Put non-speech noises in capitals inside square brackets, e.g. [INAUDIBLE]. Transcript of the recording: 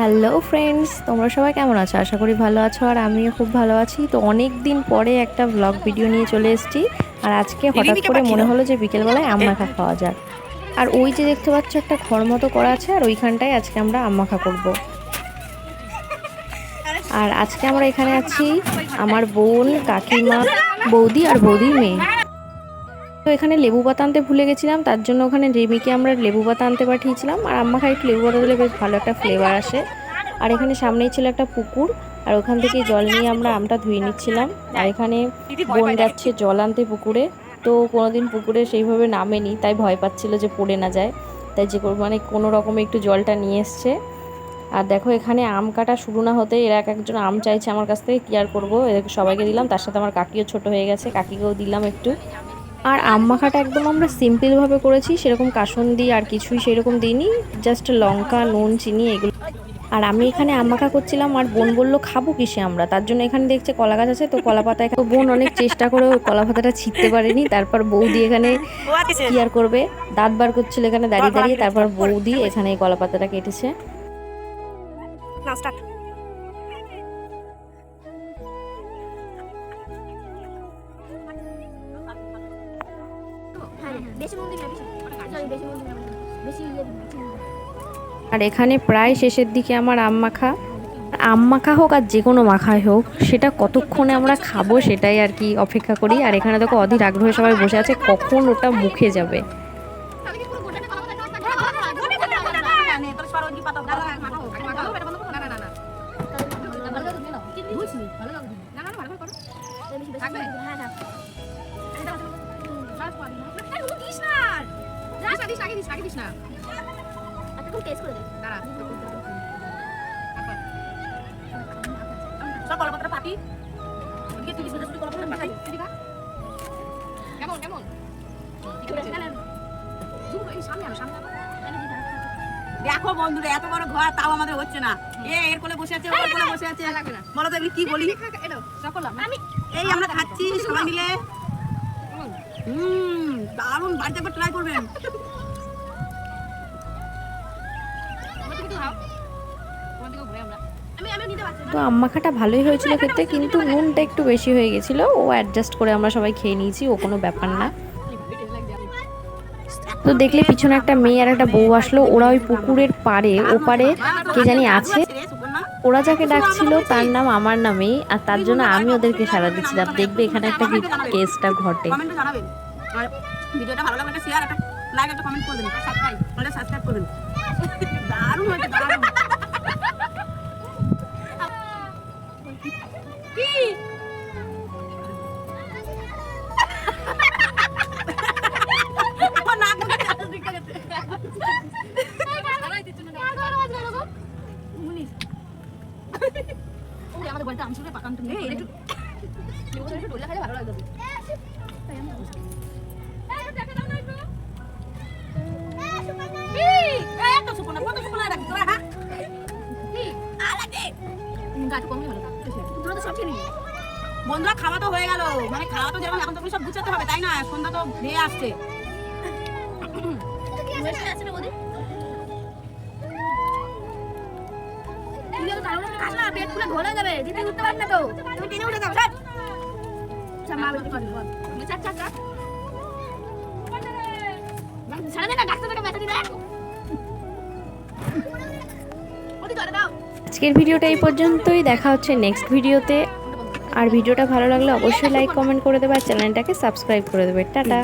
Hello friends তোমরা সবাই কেমন আছো? আশা করি ভালো আছো আর আমিও খুব ভালো আছি। তো অনেক দিন পরে একটা ব্লগ ভিডিও নিয়ে চলে এসেছি। আর আজকে হঠাৎ করে মনে হলো যে বিকেলবেলায় আম মাখা খাওয়া যাক। আর ওই যে দেখতে পাচ্ছ একটা ঘর মতো করা আছে আর ওইখানটায় আজকে আমরা আম মাখা করব। আর আজকে আমরা এখানে আছি আমার বোন কাকিমা বৌদি আর বৌদির মেয়ে। তো এখানে লেবু পাতা আনতে ভুলে গেছিলাম, তার জন্য ওখানে রেমিকে আমরা লেবু পাতা আনতে পাঠিয়েছিলাম। আর আম্মা খাই একটু লেবু পাতা দিলে বেশ ভালো একটা ফ্লেভার আসে। আর এখানে সামনেই ছিল একটা পুকুর, আর ওখান থেকে জল নিয়ে আমরা আমটা ধুয়ে নিচ্ছিলাম। আর এখানে বোন যাচ্ছে জল আনতে পুকুরে, তো কোনোদিন পুকুরে সেইভাবে নামেনি, তাই ভয় পাচ্ছিল যে পড়ে না যায়। তাই যে মানে কোনো রকমে একটু জলটা নিয়ে এসছে। আর দেখো এখানে আম কাটা শুরু না হতে এরা এক একজন আম চাইছে আমার কাছ থেকে, কি আর করব? এদেরকে সবাইকে দিলাম, তার সাথে আমার কাকিও ছোট হয়ে গেছে, কাকিকেও দিলাম একটু। আর আম মাখাটা একদম আমরা সিম্পলভাবে করেছি, সেরকম কাসন্দি আর কিছুই সেরকম দিইনি জাস্ট লঙ্কা, নুন, চিনি এগুলো। আর আমি এখানে আম মাখা করছিলাম, আর বোন বলল, খাব কিসে আমরা? তার জন্য এখানে দেখছে কলা গাছ আছে, তো কলা পাতা তো বোন অনেক চেষ্টা করে কলা পাতাটা ছিটতে পারেনি, তারপর বৌদি এখানে কি আর করবে? দাঁত বার করছিল এখানে দাঁড়িয়ে দাঁড়িয়ে, তারপর বৌদি এখানে এই কলা পাতাটা কেটেছে। বেশি বেশি না। বেশি। আর এখানে প্রায় শেষের দিকে আমার আম মাখা। আম মাখা হোক আর যে কোনো মাখাই হোক সেটা কতক্ষণে আমরা খাব সেটাই আর কি অপেক্ষা করি। আর এখানে দেখো অধীর আগ্রহে সবাই বসে আছে কখন ওটা মুখে যাবে। বেশি বেশি মন্দির, হ্যাঁ হ্যাঁ একটা খুব টেস্ট করে দেখ সব কলাপাতাটা পাতি ওদিকে তুই কলাপাতা পাতাই কেমন কেমন? দেখো বন্ধুরা এত বড় ঘর তাও আমাদের হচ্ছে না। এ এর কোলে বসে আছে ওর কোলে বসে আছে। বলো তো কি বলি? এই আমরা খাচ্ছি সবাই মিলে। হুম দারুণ বাড়িতে একবার ট্রাই করবেন। [LAUGHS] তো আম মাখাটা ভালোই হয়েছিল খেতে কিন্তু নুনটা একটু বেশি হয়ে গেছিল। ও অ্যাডজাস্ট করে আমরা সবাই খেয়ে নিয়েছি ও কোনো ব্যাপার না। তো দেখলে পিছনে একটা মেয়ে আর একটা বউ আসলো ওরা ওই পুকুরের পাড়ে ওপারে কে জানি আছে। ওরা যাকে ডাকছিল তার নাম আমার নামেই আর তার জন্য আমি ওদেরকে সাড়া দিচ্ছিলাম। দেখবে এখানে একটা কেসটা ঘটে। ভিডিওটা ভালো লাগলে শেয়ার একটা লাইক একটা কমেন্ট সাবস্ক্রাইব করে সাবস্ক্রাইব করবেন। দারুণ আমাদের আমসুরে পাকাম তুমি একটু একটু ডোলা ভালো লাগবে। হ্যাঁ? বন্ধুরা খাওয়া তো হয়ে গেল। মানে খাওয়া তো যেমন এখন তো সব গুছাতে হবে তাই না? সন্ধ্যা তো ধেয়ে আসছে। খাস না, পেট ফুলে যাবে উঠতে পারবে না তো। তুমি টেনে উঠে যাও মা আজকের ভিডিওটা এই পর্যন্তই, দেখা হচ্ছে নেক্সট ভিডিওতে। আর ভিডিওটা ভালো লাগলে অবশ্যই লাইক কমেন্ট করে দেবে, আর চ্যানেলটাকে সাবস্ক্রাইব করে দেবে। টাটা।